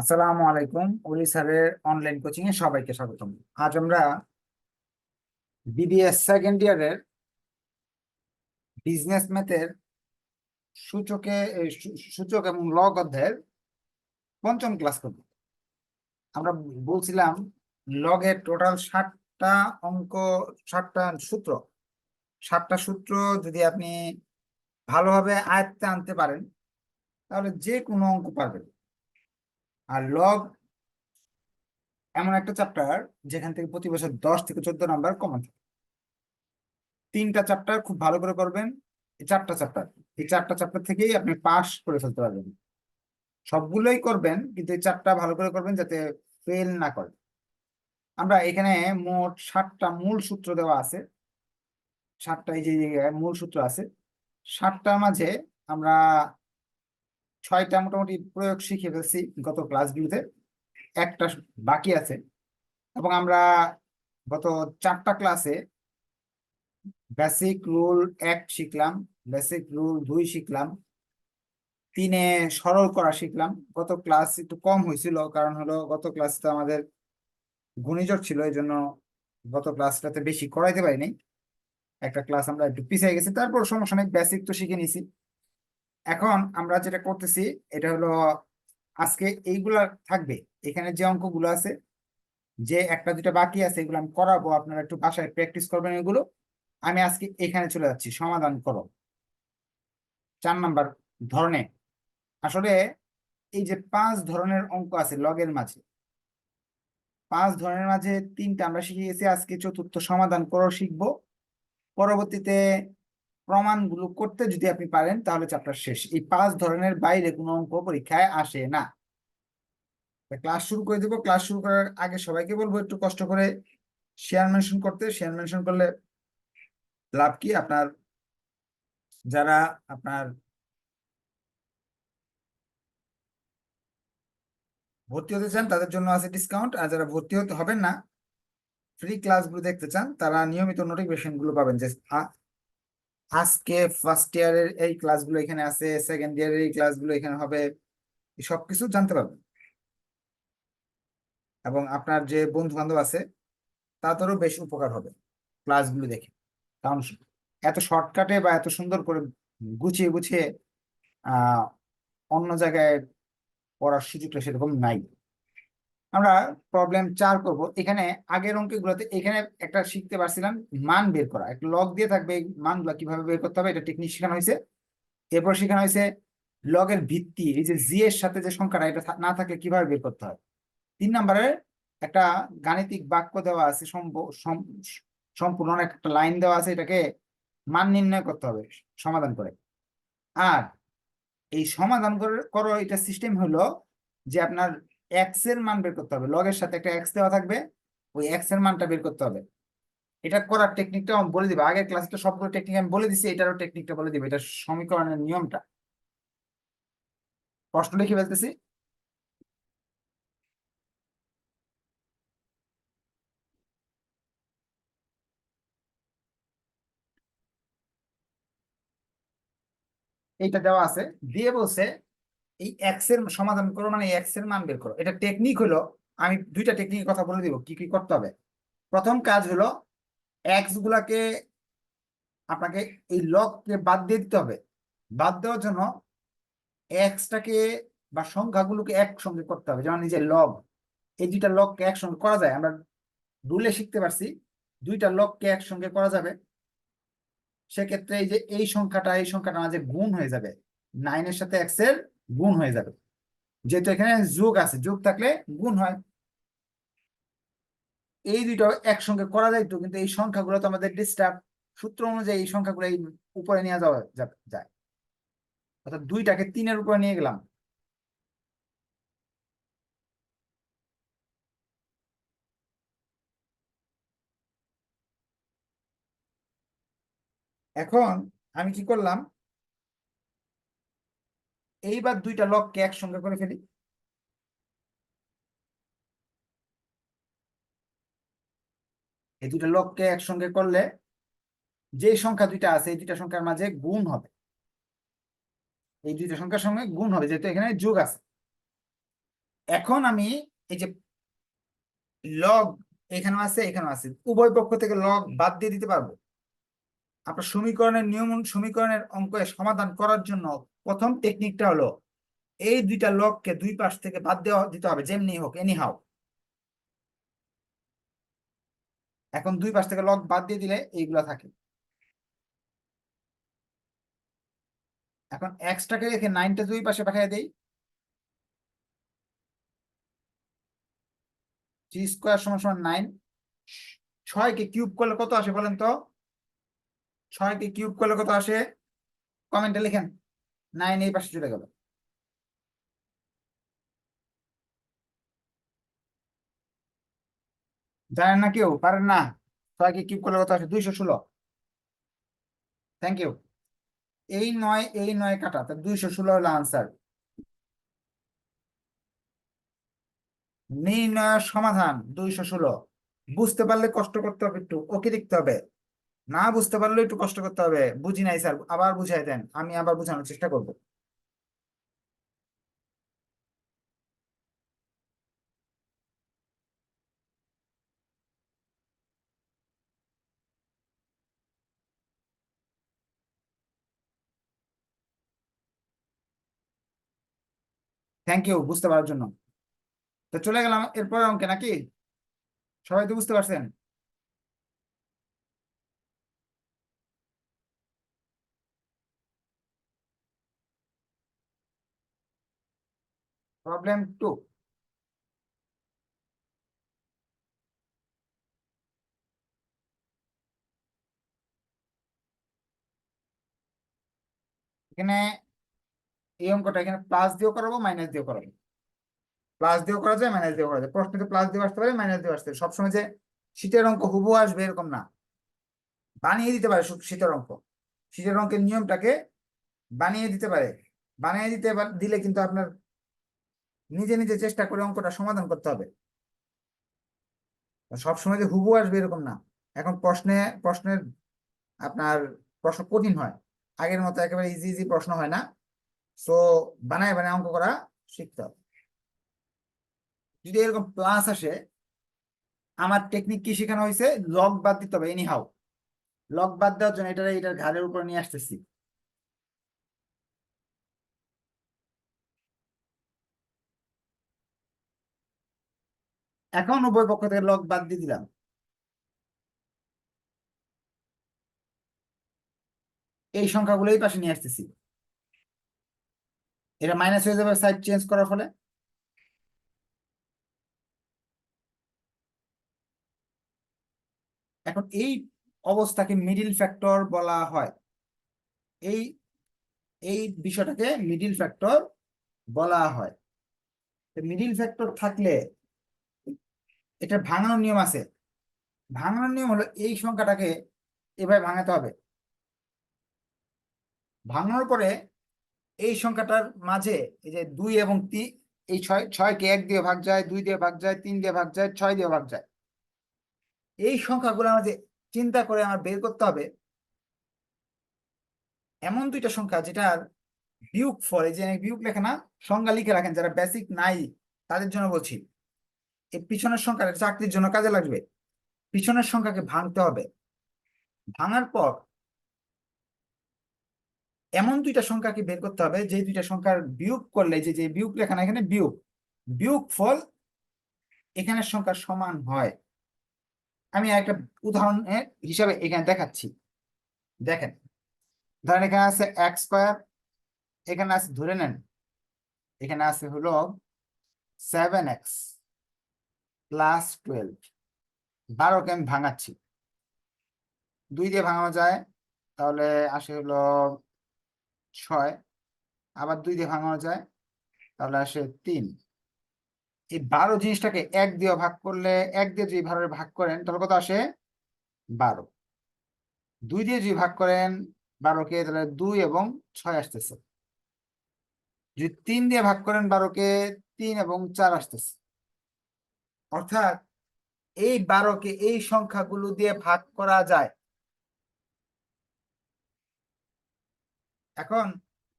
আসসালামু আলাইকুম। উলি স্যারের অনলাইন কোচিং এ সবাইকে স্বাগতম। আজ আমরা বিবিএস সেকেন্ড ইয়ারের বিজনেস ম্যাথের সূচকে সূচক এবং লগ অধ্যায়ের পঞ্চম ক্লাস করব। আমরা বলছিলাম লগের টোটাল ষাটটা অঙ্ক, ষাটটা সূত্র। ষাটটা সূত্র যদি আপনি ভালোভাবে আয়ত্তে আনতে পারেন, তাহলে যে কোনো অঙ্ক পারবেন। আর লগ এমন একটা চ্যাপ্টার যেখান থেকে প্রতি বছর দশ থেকে চোদ্দ নাম্বার কমন থাকে। তিনটা চ্যাপ্টার খুব ভালো করে করবেন, এই চারটা চ্যাপ্টার এই চারটা চ্যাপ্টার থেকেই আপনি পাস করে ফেলতে পারবেন। সবগুলোই করবেন, কিন্তু এই চারটা ভালো করে করবেন যাতে ফেল না করে। আমরা এখানে মোট ষাটটা মূল সূত্র দেওয়া আছে। ষাটটা এই যে মূল সূত্র আছে। ষাটটার মাঝে আমরা ছয়টা মোটামুটি প্রয়োগ শিখে ফেলছি গত ক্লাসগুলোতে। একটা বাকি আছে। এবং আমরা গত চারটা ক্লাসে বেসিক রুল এক শিখলাম বেসিক রুল দুই শিখলাম, তিনে সরল করা শিখলাম। গত ক্লাস একটু কম হয়েছিল, কারণ হলো গত ক্লাসটা আমাদের ঘূর্ণিঝড় ছিল এই জন্য গত ক্লাসটাতে বেশি করাইতে পারিনি। একটা ক্লাস আমরা একটু পিছিয়ে গেছি, তারপর সমস্যা নেই বেসিক তো শিখে নিছি এখন আমরা যেটা করতেছি, এটা হলো আজকে এইগুলা থাকবে। এখানে যে অঙ্কগুলো আছে, যে একটা দুটা বাকি আছে, এগুলো আমি করাবো। আপনারা একটু বাসায় প্র্যাকটিস করবেন এগুলো। আমি আজকে এখানে চলে যাচ্ছি। সমাধান করো। চার নাম্বার ধরনে। আসলে এই যে পাঁচ ধরনের অঙ্ক আছে লগের মাঝে, পাঁচ ধরনের মাঝে তিনটা আমরা শিখে গেছি। আজকে চতুর্থ সমাধান করো শিখব। পরবর্তীতে প্রমাণগুলো করতে যদি আপনি পারেন, তাহলে চ্যাপ্টার শেষ। এই পাঁচ ধরনের বাইরে কোনো অঙ্ক পরীক্ষায় আসে না। ক্লাস শুরু করে দেবো। ক্লাস শুরু করার আগে সবাইকে বলব, একটু কষ্ট করে শেয়ার মেনশন করতে। শেয়ার মেনশন করলে লাভ কি? আপনার, যারা আপনার ভর্তি হতে চান, তাদের জন্য আছে ডিসকাউন্ট আর যারা ভর্তি হতে হবেন না ফ্রি ক্লাসগুলো দেখতে চান, তারা নিয়মিত নোটিফিকেশনগুলো পাবেন। যে আজকে ফার্স্ট ইয়ারের এই ক্লাসগুলো এখানে আছে সেকেন্ড ইয়ারের এই ক্লাসগুলো এখানে হবে সবকিছু জানতে পারবেন। এবং আপনার যে বন্ধু বান্ধব আছে, তাদেরও বেশ উপকার হবে ক্লাসগুলো দেখে। কারণ এত শর্টকাটে বা এত সুন্দর করে গুছিয়ে গুছিয়ে অন্য জায়গায় পড়ার সুযোগটা সেরকম নাই। আমরা প্রবলেম চার করব। এখানে আগের অঙ্কগুলোতে এখানে একটা শিখতে পারছিলাম মান বের করা। একটা লগ দিয়ে থাকবে এই মানগুলো কীভাবে বের করতে হবে এটা টেকনিক শেখানো হয়েছে। এরপর শেখানো হয়েছে লগের ভিত্তি এই যে জি এর সাথে যে সংখ্যাটা এটা না থাকলে কীভাবে বের করতে হয়? তিন নম্বরে একটা গাণিতিক বাক্য দেওয়া আছে সম্পূর্ণ একটা লাইন দেওয়া আছে এটাকে মান নির্ণয় করতে হবে সমাধান করে। আর এই সমাধান করো এটা সিস্টেম হলো যে আপনার এক্সের মান বের করতে হবে। লগের সাথে একটা এক্স দেওয়া থাকবে, ওই এক্সের মানটা বের করতে হবে। এটা করার টেকনিকটা আমি বলে দিবে। আগের ক্লাসে তো সবগুলো টেকনিক আমি বলে দিছি, এটারও টেকনিকটা বলে দিবে। এটা সমীকরণের নিয়মটা। প্রশ্ন লিখে ফেলতেছি। এইটা দেওয়া আছে। দিয়ে বলছে এই এক্সের সমাধান করো মানে এক্সের মান বের করো। এটা টেকনিক হলো, আমি দুইটা টেকনিকের কথা বলে দিব, কি কি করতে হবে? প্রথম কাজ হলো এক্স গুলাকে আপনাকে এই লগকে বাদ দিয়ে দিতে হবে। বাদ দেওয়ার জন্য এক্সটাকে বা সংখ্যাগুলোকে একসঙ্গে করতে হবে, যেমন যে লগ এই দুইটা লগকে একসঙ্গে করা যায়। আমরা রুলে শিখতে পারছি, দুইটা লগকে একসঙ্গে করা যাবে। সেক্ষেত্রে এই যে এই সংখ্যাটা এই সংখ্যাটা মাঝে গুণ হয়ে যাবে। নাইনের সাথে এক্সের গুণ হয়ে যাবে। যেহেতু এখানে যোগ আছে, যোগ থাকলে গুণ হয়। এই দুইটা একসঙ্গে করা যাইতো কিন্তু এই সংখ্যাগুলো তো আমাদের ডিস্টার্ব সূত্র অনুযায়ী এই সংখ্যাগুলো এই উপরে নিয়ে যাওয়া যায়। অর্থাৎ দুইটাকে তিনের উপরে নিয়ে গেলাম। এখন আমি কি করলাম? এইবার দুইটা লককে একসঙ্গে করে ফেলি। এই দুইটা লককে একসঙ্গে করলে যে সংখ্যা দুইটা আছে, এই দুইটা সংখ্যার মাঝে গুণ হবে। এই দুইটা সংখ্যার সঙ্গে গুণ হবে, যেহেতু এখানে যোগ আছে। এখন আমি এই যে লগ এখানে আছে এখানে আছে। উভয় পক্ষ থেকে লগ বাদ দিয়ে দিতে পারব? আপনার সমীকরণের নিয়ম সমীকরণের অঙ্কের সমাধান করার জন্য প্রথম টেকনিকটা হলো এই দুইটা লগকে দুই পাশ থেকে বাদ দেওয়া দিতে হবে, যেমনি হোক এনি হাও এখন দুই পাশ থেকে লগ বাদ দিয়ে দিলে এইগুলা থাকে। এখন এক্সট্রাকে রেখে নাইনটা দুই পাশে পাঠিয়ে দেই। থ্রি স্কোয়ার সমান সমান নাইন ছয়কে কিউব করলে কত আসে বলেন তো? ছয়কে কিউব করলে কত আসে কমেন্টে লিখেন। নাইন এই পাশে চলে গেল। জানেন না কেউ? পারেন না। ছয়কে কিউব করলে কত আসে, দুইশো ষোলো। থ্যাংক ইউ এই নয় এই নয় কাটা, তা দুইশো ষোলো হলো আনসার নির্ণয় সমাধান, দুইশো ষোলো। বুঝতে পারলে কষ্ট করতে হবে একটু, ওকে দেখতে হবে। না বুঝতে পারলে একটু কষ্ট করতে হবে। বুঝি নাই, স্যার। আবার বুঝাই দেন। আমি আবার বোঝানোর চেষ্টা করব। থ্যাংক ইউ বুঝতে পারার জন্য। তো চলে গেলাম এরপরে অঙ্কে নাকি? সবাই তো বুঝতে পারছেন? প্রবলেম টু এখানে এই অঙ্কটা এখানে প্লাস দিয়েও করাবো মাইনাস দিয়েও করাবো। প্লাস দিয়েও করা যায় মাইনাস দিয়েও করা যায়। প্রশ্নতে প্লাস দিয়ে আসতে পারে মাইনাস দিয়ে আসতে পারে। সবসময় যে শীতের অঙ্ক হুবহু আসবে এরকম না। বানিয়ে দিতে পারে শীতের অঙ্ক। শীতের অঙ্কের নিয়মটাকে বানিয়ে দিতে পারে। বানিয়ে দিতে দিলে কিন্তু আপনার নিজে নিজে চেষ্টা করে অঙ্কটা সমাধান করতে হবে। সবসময় যে হুবহু আসবে এরকম না। এখন প্রশ্নে, প্রশ্নের আপনার প্রশ্ন কঠিন হয়। আগের মতো একেবারে ইজি ইজি প্রশ্ন হয় না। সো বানায় বানায় অঙ্ক করা শিখতে হবে। যদি এরকম প্লাস আসে, আমার টেকনিক কি শেখানো হয়েছে? লগ বাদ দিতে হবে এনি হাউ লগ বাদ দেওয়ার জন্য এটা এটার ঘাড়ের উপর নিয়ে আসতেছি। এখন উভয় পক্ষ থেকে লগ বাদ দিয়ে দিলাম। এই সংখ্যাগুলো এই পাশে নিয়ে আসতেছি। এটা মাইনাস হয়ে যাবে সাইড চেঞ্জ করার ফলে। এখন এই অবস্থাকে মিডিল ফ্যাক্টর বলা হয়। এই এই বিষয়টাকে মিডিল ফ্যাক্টর বলা হয়। মিডিল ফ্যাক্টর থাকলে এটা ভাঙানোর নিয়ম আছে। ভাঙানোর নিয়ম হলো এই সংখ্যাটাকে এভাবে ভাঙাতে হবে। ভাঙানোর পরে এই সংখ্যাটার মাঝে এই যে দুই এবং তিন, এই ছয়, ছয়কে এক দিয়ে ভাগ যায়, দুই দিয়ে ভাগ যায়, তিন দিয়ে ভাগ যায়, ছয় দিয়ে ভাগ যায়। এই সংখ্যাগুলো আমাদের চিন্তা করে আমার বের করতে হবে। এমন দুইটা সংখ্যা যেটার বিয়োগ ফল এই যে বিয়োগ লেখা না, সংজ্ঞা লিখে রাখেন যারা বেসিক নাই, তাদের জন্য বলছি। পিছনের সংখ্যা চাকরির জন্য কাজে লাগবে। পিছনের সংখ্যাকে ভাঙতে হবে। ভাঙার পর এমন দুইটা সংখ্যাকে বের করতে হবে যে দুইটা সংখ্যার বিয়োগ করলে যে যে বিয়োগ লেখা না, এখানে বিয়োগ। বিয়োগ ফল এখানের সংখ্যার সমান হয়। আমি একটা উদাহরণের হিসাবে এখানে দেখাচ্ছি। দেখেন, ধরেন এখানে আছে এক্স স্কোয়ার, এখানে আছে, ধরে নেন, এখানে আছে হলো সেভেন এক্স প্লাস টুয়েলভ বারোকে আমি ভাঙাচ্ছি। দুই দিয়ে ভাঙানো যায়, তাহলে আসে হলো ছয়। আবার দুই দিয়ে ভাঙানো যায়, তাহলে আসে তিন। এই বারো জিনিসটাকে এক দিয়ে ভাগ করলে, এক দিয়ে যদি ভাগে ভাগ করেন, তাহলে কত আসে? বারো। দুই দিয়ে যদি ভাগ করেন, বারোকে, তাহলে দুই এবং ছয় আসতেছে। যদি তিন দিয়ে ভাগ করেন, বারোকে তিন এবং চার আসতেছে। অর্থাৎ এই বারোকে এই সংখ্যাগুলো দিয়ে ভাগ করা যায়। এখন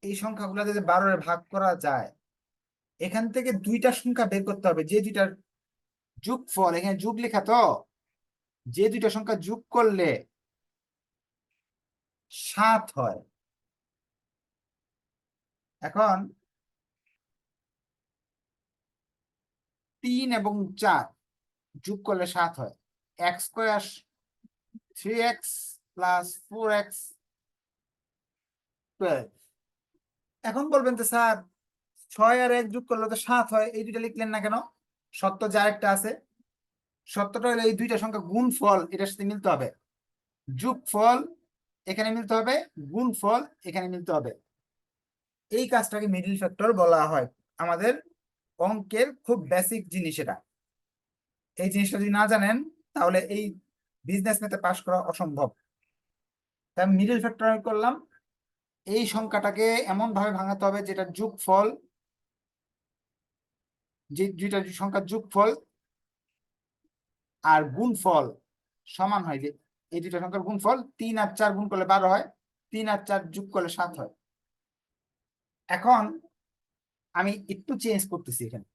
এই সংখ্যাগুলো যদি বারোরে ভাগ করা যায়, এখান থেকে দুইটা সংখ্যা বের করতে হবে, যে দুইটার যোগফল, এখানে যুগ লেখা তো, যে দুইটা সংখ্যা যোগ করলে সাত হয়। এখন তিন এবং চার যোগ করলে সাত হয়। X square three x plus four x twelve এখন বলবেন তো স্যার, ছয় আর এক যোগ করলে তো সাত হয়, এই দুইটা লিখলেন না কেন? সত্য যে আরেকটা আছে। সত্যটা হলো এই দুইটা সংখ্যা গুণ ফল, এটার সাথে মিলতে হবে। যোগ ফল, এখানে মিলতে হবে। গুণ ফল, এখানে মিলতে হবে। এই কাজটাকে মিডল ফ্যাক্টর বলা হয়। আমাদের অঙ্কের খুব বেসিক জিনিস এটা। এই জিনিসটা যদি না জানেন, তাহলে এই বিজনেস মেতে পাস করা অসম্ভব। তাই মিডল ফ্যাক্টর করলাম। এই সংখ্যাটাকে এমন ভাবে ভাঙাতে হবে যেটা যোগফল, যে দুইটা সংখ্যার যোগফল আর গুণফল সমান হয় যে এই দুইটা সংখ্যার গুণফল তিন আর চার গুণ করলে বারো হয়, তিন আর চার যোগ করলে সাত হয়। এখন আমি একটু চেঞ্জ করতেছি এখানে।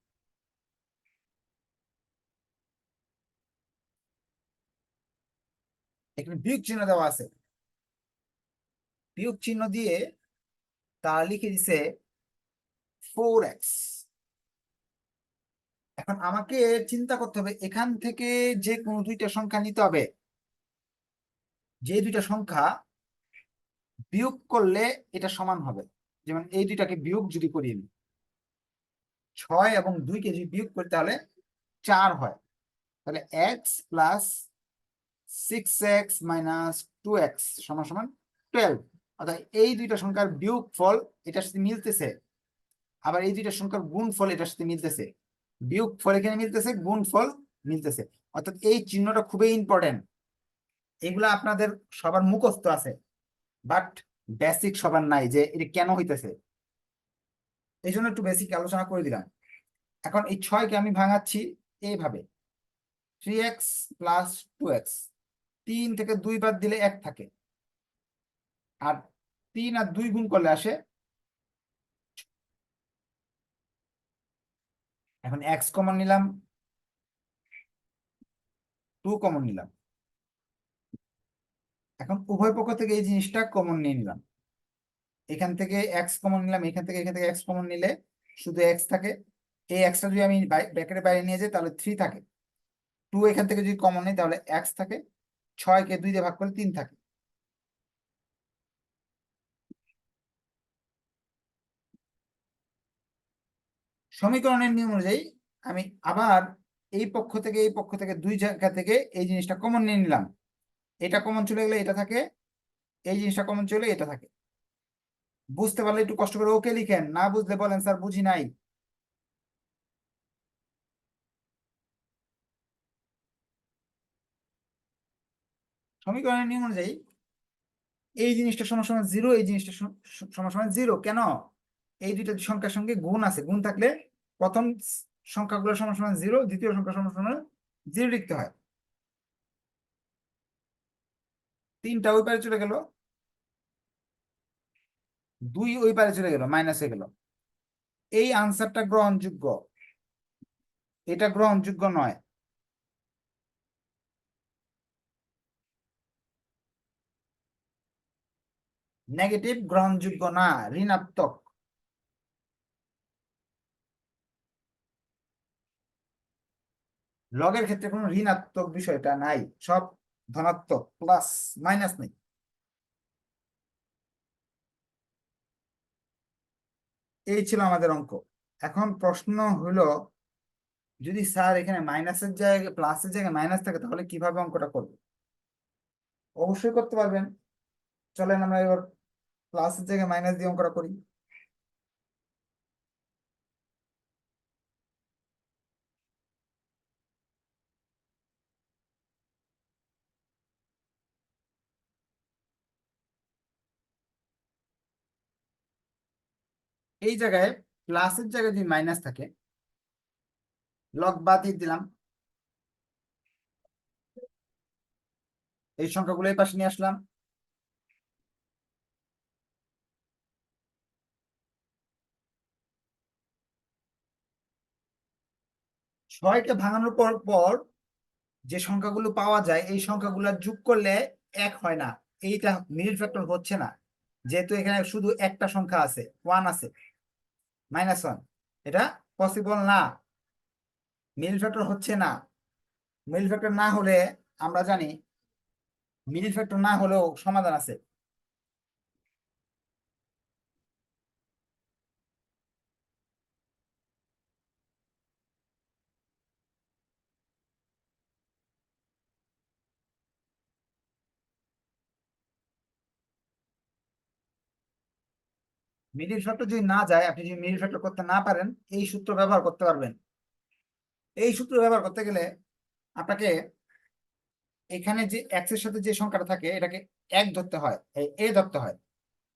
এখানে বিয়োগ চিহ্ন দেওয়া আছে। বিয়োগ চিহ্ন দিয়ে তা লিখে দিছে ফোর এক্স এখন আমাকে চিন্তা করতে হবে, এখান থেকে যে কোনো দুইটা সংখ্যা নিতে হবে। যে দুইটা সংখ্যা বিয়োগ করলে এটা সমান হবে। যেমন এই দুইটাকে বিয়োগ যদি করি আমি। ছয় এবং দুইকে যদি বিয়োগ করি তাহলে চার হয়। তাহলে x plus six x minus two x সমান সমান টুয়েলভ অর্থাৎ এই দুইটা সংখ্যার বিয়োগ ফল এটার সাথে মিলতেছে। আবার এই দুইটা সংখ্যার গুণ ফল এটার সাথে মিলতেছে। বিয়োগ ফল এখানে মিলতেছে গুণ ফল মিলতেছে। অর্থাৎ এই চিহ্নটা খুবই ইম্পর্টেন্ট এগুলা আপনাদের সবার মুখস্থ আছে। বাট বেসিক সবার নাই যে এটা কেন হইতেছে। এই জন্য একটু বেসিক আলোচনা করে দিলাম। এখন এই ছয়কে আমি ভাঙাচ্ছি এইভাবে three x plus two x তিন থেকে দুই বাদ দিলে এক থাকে। আর তিন আর দুই গুণ করলে আসে? এখন এক্স কমন নিলাম। টু কমন নিলাম। এখন উভয় পক্ষ থেকে এই জিনিসটা কমন নিয়ে নিলাম। এখান থেকে এক্স কমন নিলাম, এখান থেকে এখান থেকে এক্স কমন নিলে শুধু এক্স থাকে। এই এক্সটা যদি আমি ব্র্যাকেটের বাইরে নিয়ে যাই, তাহলে থ্রি থাকে। টু এখান থেকে যদি কমন নিই, তাহলে এক্স থাকে। ছয়কে দুই দিয়ে ভাগ করলে তিন থাকে। সমীকরণের নিয়ম অনুযায়ী আমি আবার এই পক্ষ থেকে, এই পক্ষ থেকে, দুই জায়গা থেকে এই জিনিসটা কমন নিয়ে নিলাম। এটা কমন চলে গেলে এটা থাকে, এই জিনিসটা কমন চলে এটা থাকে। বুঝতে পারলে একটু কষ্ট করে ওকে লিখেন। না বুঝলে বলেন, স্যার, বুঝি নাই। সমীকরণের নিয়ম অনুযায়ী এই জিনিসটা সমান জিরো, এই জিনিসটা সমান জিরো। কেন? এই দুইটা সংখ্যার সঙ্গে গুণ আছে। গুণ থাকলে প্রথম সংখ্যাগুলো সমান জিরো, দ্বিতীয় সংখ্যা সমান জিরো লিখতে হয়। তিনটা ওই পারে চলে গেল। দুই ওই পারে চলে গেল মাইনাসে গেল। এই আনসারটা গ্রহণযোগ্য? এটা গ্রহণযোগ্য নয়। নেগেটিভ গ্রহণযোগ্য না, ঋণাত্মক। লগের ক্ষেত্রে কোনো ঋণাত্মক বিষয়টা নাই, সব ধনাত্মক প্লাস মাইনাস নেই। এই ছিল আমাদের অঙ্ক। এখন প্রশ্ন হলো, যদি স্যার এখানে মাইনাসের জায়গায় প্লাসের জায়গায় মাইনাস থাকে, তাহলে কীভাবে অঙ্কটা করবে? অবশ্যই করতে পারবেন। চলেন আমরা এবার প্লাসের জায়গায় মাইনাস দিয়ে অঙ্কটা করি। এই জায়গায় প্লাসের জায়গায় যদি মাইনাস থাকে লগ দিয়ে দিলাম। এই সংখ্যাগুলো এই পাশে নিয়ে আসলাম। ছয়কে ভাঙানোর পর পর যে সংখ্যাগুলো পাওয়া যায়, এই সংখ্যাগুলো যোগ করলে এক হয় না। এইটা মিডিল ফ্যাক্টর হচ্ছে না। যেহেতু এখানে শুধু একটা সংখ্যা আছে ওয়ান আছে। Minus one. এটা পসিবল না। মিল ফ্যাক্টর হচ্ছে না। মিল ফ্যাক্টর না হলে আমরা জানি, মিল ফ্যাক্টর না হলেও সমাধান আছে। মিডিল ফ্যাক্টর যদি না যায়, আপনি যদি মিডিল ফ্যাক্টর করতে না পারেন, এই সূত্র ব্যবহার করতে পারবেন। এই সূত্র ব্যবহার করতে গেলে আপনাকে এখানে যে এক্সের সাথে যে সংখ্যাটা থাকে, এটাকে এক ধরতে হয় এ ধরতে হয়।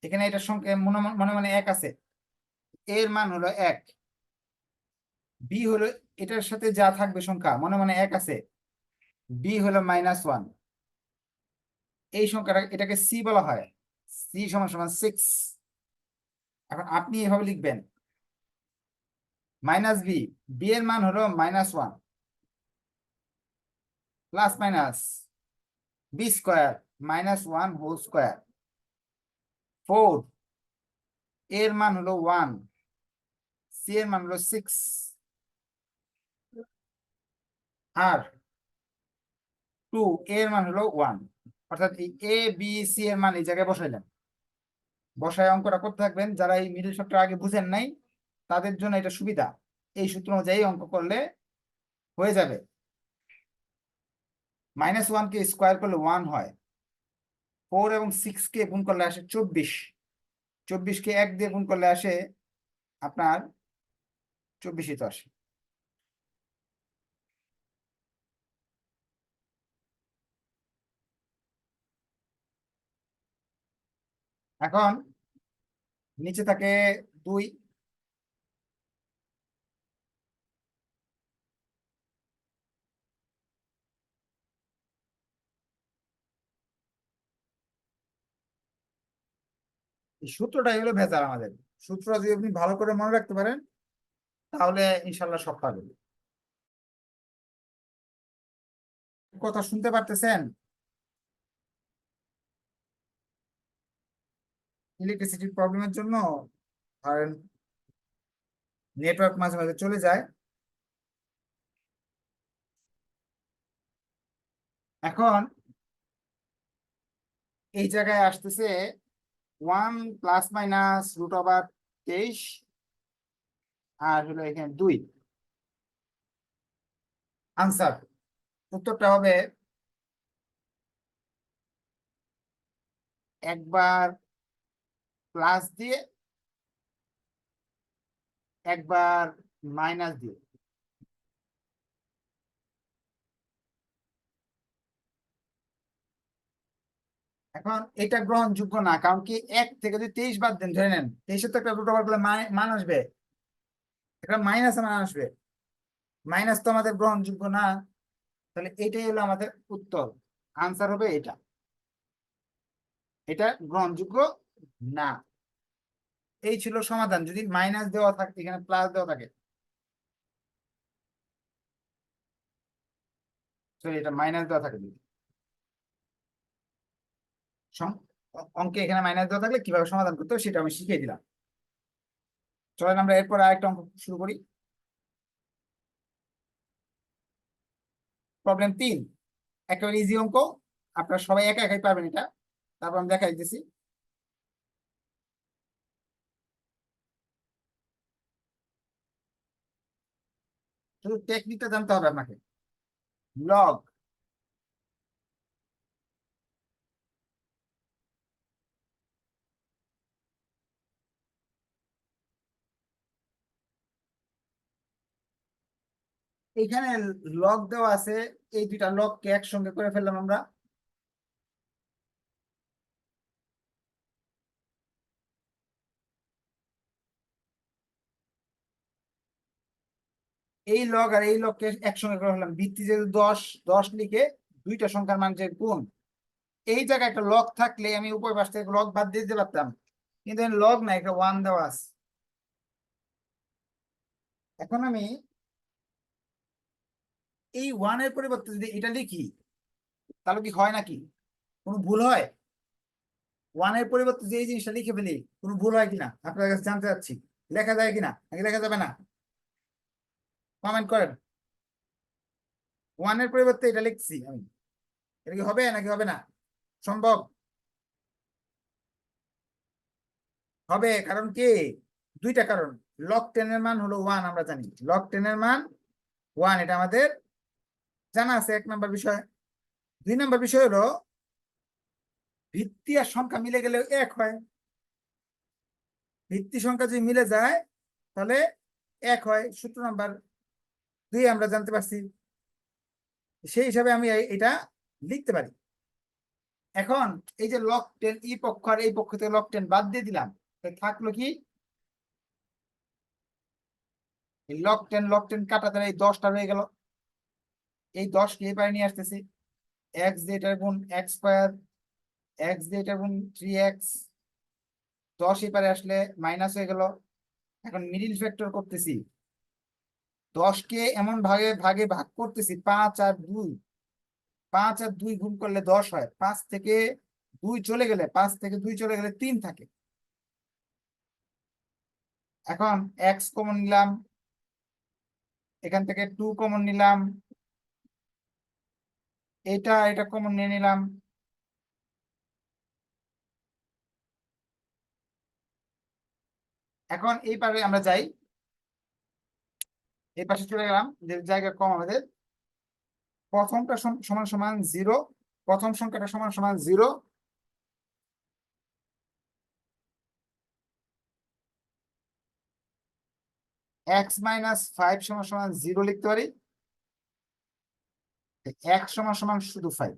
এখানে এটার সংখ্যা মনে মনে মনে এক আছে। এর মান হলো এক। বি হলো এটার সাথে যা থাকবে সংখ্যা, মনে মনে এক আছে। বি হলো মাইনাস ওয়ান এই সংখ্যাটা, এটাকে সি বলা হয়। সি সমান সমান সিক্স এখন আপনি এভাবে লিখবেন। মাইনাস বি বি এর মান হলো minus one. Plus minus b square, minus one whole square. Four এর মান হলো ওয়ান। সি এর মান হলো সিক্স। আর টু এর মান হলো ওয়ান। অর্থাৎ এ বি সি এর মান এই জায়গায় বসাইলেন বসায় অঙ্কটা করতে থাকবেন। যারা এই মিডিল ফ্যাক্টর আগে বুঝেন নাই, তাদের জন্য এটা সুবিধা। এই সূত্র অনুযায়ী অঙ্ক করলে হয়ে যাবে। মাইনাস ওয়ান কে স্কোয়ার করলে ওয়ান হয়। ফোর এবং সিক্স কে গুণ করলে আসে চব্বিশ। চব্বিশ কে এক দিয়ে গুণ করলে আসে আপনার চব্বিশই তো আসে। এখন নিচে থাকে দুই। সূত্রটাই হলো ভেজাল আমাদের। সূত্র যদি আপনি ভালো করে মনে রাখতে পারেন, তাহলে ইনশাল্লাহ সব পাবেন। কথা শুনতে পারতেছেন? ইলেকট্রিসিটির প্রবলেমের জন্য ধরেন নেটওয়ার্ক মাঝে মাঝে চলে যায়। এখন এই জায়গায় আসতেছে one plus minus root over তেইশ আর হলো এখানে দুই। আনসার উত্তরটা হবে একবার প্লাস দিয়ে একবার মাইনাস দিয়ে এখন এটা গ্রহণযোগ্য না, কারণ কি এক থেকে যদি তেইশ বাদ দেন, ধরে নেন, তেইশের তো একটা করলে মান আসবে। একটা মাইনাস মান আসবে। মাইনাস তো আমাদের গ্রহণযোগ্য না, তাহলে এটাই হলো আমাদের উত্তর। আনসার হবে এটা। এটা গ্রহণযোগ্য না। এই ছিল সমাধান। যদি মাইনাস দেওয়া থাকে, এখানে প্লাস দেওয়া থাকে। এটা মাইনাস দেওয়া থাকে অঙ্কে এখানে মাইনাস দেওয়া থাকলে কীভাবে সমাধান করতে হবে সেটা আমি শিখিয়ে দিলাম। চলেন আমরা এরপর আরেকটা অঙ্ক শুরু করি। প্রবলেম তিন। একেবারে ইজি অঙ্ক। আপনারা সবাই একা একাই পারবেন এটা। তারপর আমি দেখাই দিতেছি শুধু টেকনিকটা জানতে হবে আপনাকে। লগ এখানে লক দেওয়া আছে, এই দুইটা লককে একসঙ্গে করে ফেললাম আমরা। এই লগ আর এই লগকে একসঙ্গে করে ফেললাম ভিত্তি যেহেতু দশ দশ লিখে দুইটা সংখ্যার মান যে গুণ, এই জায়গায় একটা লক থাকলে আমি উপর পাশ থেকে লক বাদ দিতে পারতাম। কিন্তু লগ না একটা ওয়ান দেওয়া আছে। এখন আমি এই ওয়ানের পরিবর্তে যদি এটা লিখি, তাহলে কি হয় নাকি? কোনো ভুল হয়? ওয়ানের পরিবর্তে যে এই জিনিসটা লিখে ফেলি, কোনো ভুল হয় কিনা? আপনার কাছে জানতে চাচ্ছি। লেখা যায় কিনা? নাকি লেখা যাবে না? কমেন্ট করেন। ওয়ানের পরিবর্তে এটা লিখছি আমি। এটা কি হবে নাকি হবে না? সম্ভব? হবে, কারণ কি? দুইটা কারণ। লক টেনের মান হলো ওয়ান আমরা জানি। লক টেনের মান ওয়ান এটা আমাদের জানা আছে, এক নম্বর বিষয়। দুই নম্বর বিষয় হলো, ভিত্তি আর সংখ্যা মিলে গেলে এক হয়। ভিত্তি সংখ্যা যদি মিলে যায়, তাহলে এক হয়। সূত্র নাম্বার দুই আমরা জানতে পারছি। সেই হিসাবে আমি এটা লিখতে পারি। এখন এই যে লক টেন এই পক্ষ আর এই পক্ষ থেকে লক টেন বাদ দিয়ে দিলাম থাকল কি? লক টেন লক টেন কাটা তাহলে এই দশটা হয়ে গেল। এই দশ কে পারে নিয়ে আসতেছি। এক্স যেটা গুণ এক্স স্কোয়ার এক্স যেটা গুণ থ্রি এক্স দশ এই পারে আসলে মাইনাস হয়ে গেল। এখন মিডিল ফ্যাক্টর করতেছি। দশকে এমন ভাগে ভাগে ভাগ করতেছি, পাঁচ আর দুই। পাঁচ আর দুই গুণ করলে দশ হয়। পাঁচ থেকে দুই চলে গেলে, পাঁচ থেকে দুই চলে গেলে তিন থাকে। এখন এক্স কমন নিলাম। এখান থেকে টু কমন নিলাম। এটা এটা কমন নিয়ে নিলাম। এখন এই পারে আমরা যাই। এই পাশে চলে গেলাম, যে জায়গা কম আমাদের। প্রথমটা সমান সমান জিরো। প্রথম সংখ্যাটা সমান সমান জিরো। এক্স মাইনাস ফাইভ সমান সমান জিরো লিখতে পারি। এক সমান সমান শুধু ফাইভ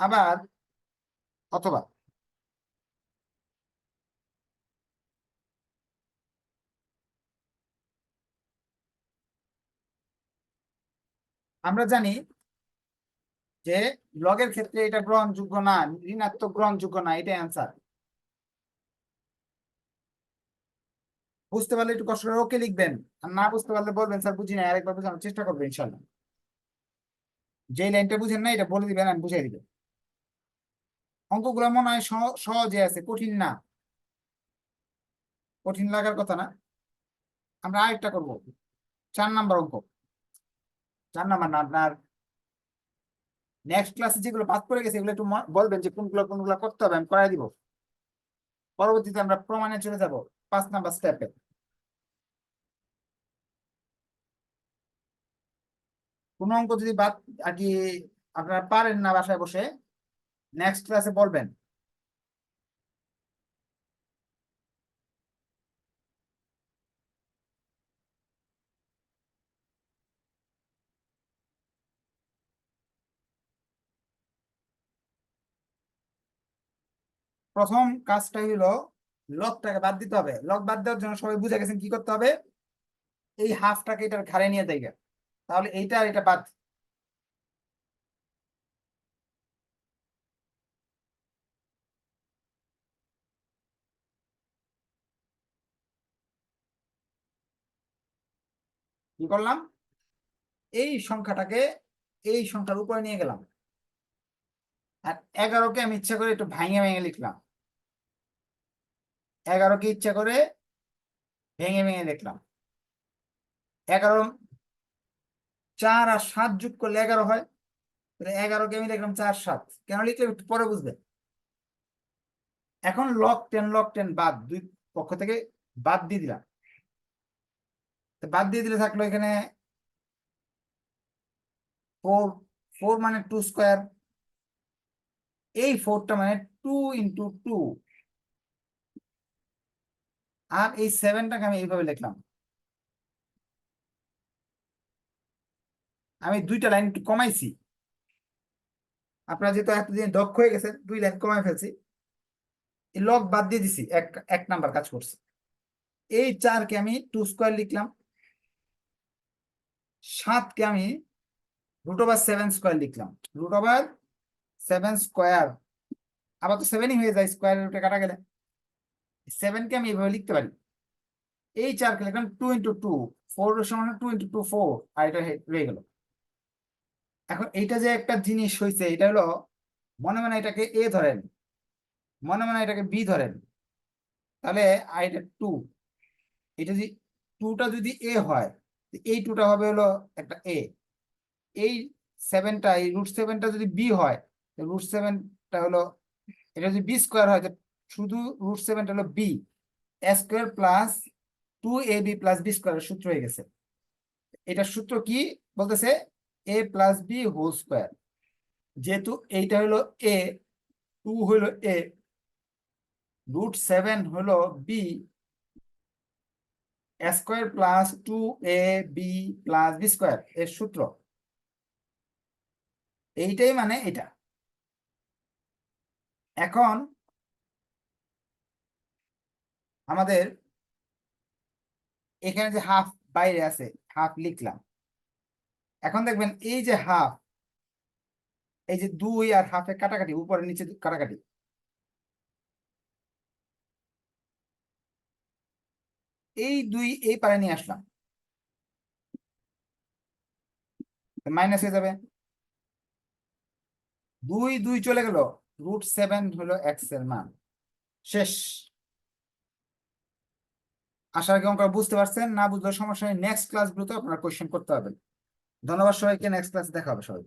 আবার অথবা আমরা জানি যে লগের ক্ষেত্রে এটা গ্রহণযোগ্য না, ঋণাত্মক গ্রহণযোগ্য না, এটাই অ্যান্সার বুঝতে পারলে একটু কষ্ট ওকে লিখবেন, আর না বুঝতে পারলে বলবেন, স্যার, বুঝি না আরেকবার বোঝানোর চেষ্টা করবেন ইনশাল্লাহ যে লাইনটা বুঝেন না এটা বলে দিবেন, আমি বুঝাই দিবেন অঙ্কগুলো মনে হয় সহ- সহজে আছে, কঠিন না। কঠিন লাগার কথা না। আমরা আরেকটা করব। চার নাম্বার অঙ্ক। চার নাম্বার না, আপনার নেক্সট ক্লাসে যেগুলো বাদ পড়ে গেছে, এগুলো একটু বলবেন যে কোনগুলো কোনগুলো করতে হবে, আমি করাই দিব। পরবর্তীতে আমরা প্রমাণে চলে যাব পাঁচ নাম্বার স্টেপে কোনো অঙ্ক যদি বাদ আর কি আপনারা পারেন না বাসায় বসে নেক্সট ক্লাসে বলবেন। প্রথম কাজটা হলো লকটাকে বাদ দিতে হবে। লক বাদ দেওয়ার জন্য সবাই বুঝে গেছেন কি করতে হবে? এই হাফটাকে এটার ঘাড়ে নিয়ে দেয় তাহলে এইটা এটা বাদ। কি করলাম? এই সংখ্যাটাকে, এই সংখ্যার উপরে নিয়ে গেলাম। আর এগারোকে আমি ইচ্ছা করে একটু ভাঙে ভেঙে লিখলাম। এগারোকে ইচ্ছা করে ভেঙে ভেঙে লিখলাম। এগারো, চার আর সাত যোগ করলে এগারো হয়। তাহলে এগারোকে আমি লিখলাম চার, সাত। কেন লিখলে একটু পরে বুঝবে? এখন লক টেন লক টেন বাদ, দুই পক্ষ থেকে বাদ দিয়ে দিলাম। বাদ দিয়ে দিলে থাকল এখানে ফোর ফোর মানে টু স্কোয়ার এই ফোরটা মানে টু ইন্টু টু। আর এই সেভেনটাকে আমি এইভাবে লিখলাম। আমি দুইটা লাইন একটু কমাইছি। আপনারা যেহেতু এতদিন দক্ষ হয়ে গেছে দুই লাইন কমাই ফেলছি। লগ বাদ দিয়ে দিছি, এক এক নাম্বার কাজ করছে। এই চারকে আমি টু স্কোয়ার লিখলাম। সাতকে আমি রুট ওভার সেভেন স্কোয়ার লিখলাম। রুট ওভার সেভেন স্কোয়ার আবার তো সেভেনই হয়ে যায় স্কোয়ারের রুটে কাটা গেলে। সেভেনকে আমি এইভাবে লিখতে পারি। এই চারকে লিখলাম টু ইন্টু টু ফোর সমান টু ইন্টু টু ফোর আর এটা রয়ে গেল। এখন এইটা যে একটা জিনিস হয়েছে এটা হলো মনে মনে এটাকে এ ধরেন, মনে মনে এটাকে বি ধরেন, তাহলে আর এটা টু এটা যদি টুটা যদি এ হয় এই টুটা হবে হলো একটা এ এই সেভেনটা এই রুট সেভেনটা যদি বি হয় রুট সেভেনটা হলো, এটা যদি বি স্কোয়ার হয় শুধু রুট সেভেনটা হলো b square plus two a b plus b স্কোয়ারের সূত্র হয়ে গেছে। এটার সূত্র কি বলতেছে? A plus b whole square যেহেতু এইটা হলো এ টু হলো এ রুট সেভেন হলো b square plus two a b plus b square এর সূত্র। এইটাই মানে এটা। এখন আমাদের এখানে যে হাফ বাইরে আছে হাফ লিখলাম। এখন দেখবেন এই যে হাফ এই যে দুই আর হাফে কাটাকাটি, উপরে নিচে কাটাকাটি। এই দুই এই পারে নিয়ে আসলাম। মাইনাস হয়ে যাবে। দুই দুই চলে গেল। রুট সেভেন হলো এক্সের মান। শেষ। আশা রাখি অঙ্ক বুঝতে পারছেন। না বুঝলে সমস্যা নেই। নেক্সট ক্লাসগুলোতে আপনারা কোয়েশ্চেন করতে হবে। ধন্যবাদ সবাইকে। নেক্সট ক্লাসে দেখা হবে সবাই